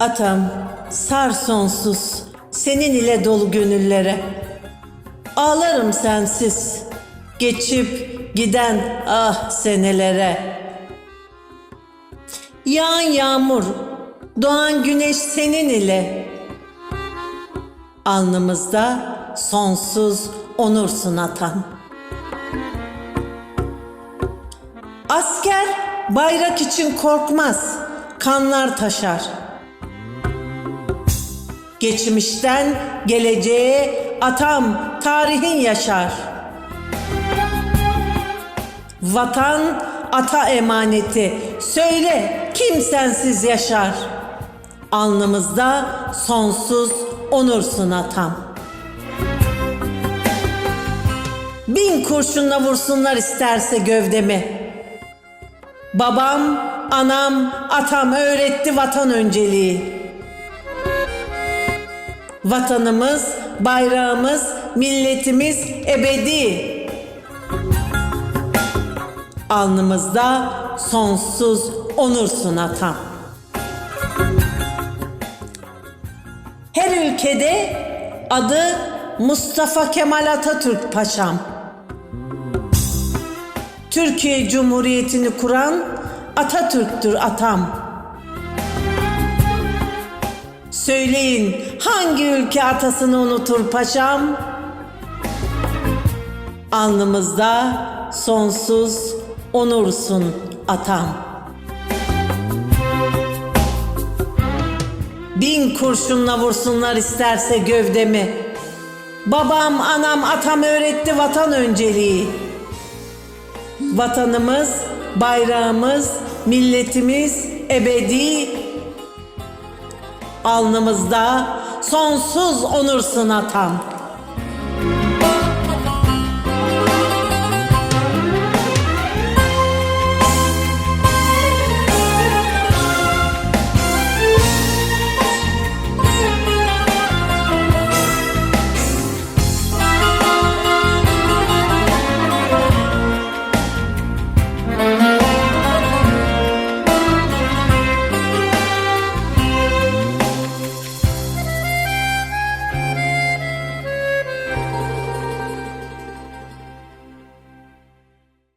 Atam, sar sonsuz, senin ile dolu gönüllere. Ağlarım sensiz, geçip giden ah senelere. Yağan yağmur, doğan güneş senin ile. Alnımızda sonsuz onursun atam. Asker bayrak için korkmaz, kanlar taşar. Geçmişten geleceğe atam tarihin yaşar. Vatan ata emaneti. Söyle kim sensiz yaşar? Alnımızda sonsuz onursun atam. Bin kurşunla vursunlar isterse gövdemi. Babam, anam, atam öğretti vatan önceliği. Vatanımız, bayrağımız, milletimiz ebedi. Alnımızda sonsuz onursun atam. Her ülkede adı Mustafa Kemal Atatürk Paşam. Türkiye Cumhuriyeti'ni kuran Atatürk'tür atam. Söyleyin hangi ülke atasını unutur paşam? Alnımızda sonsuz onursun atam. Bin kurşunla vursunlar isterse gövdemi. Babam, anam, atam öğretti vatan önceliği. Vatanımız, bayrağımız, milletimiz ebedi. Alnımızda sonsuz onursun atam.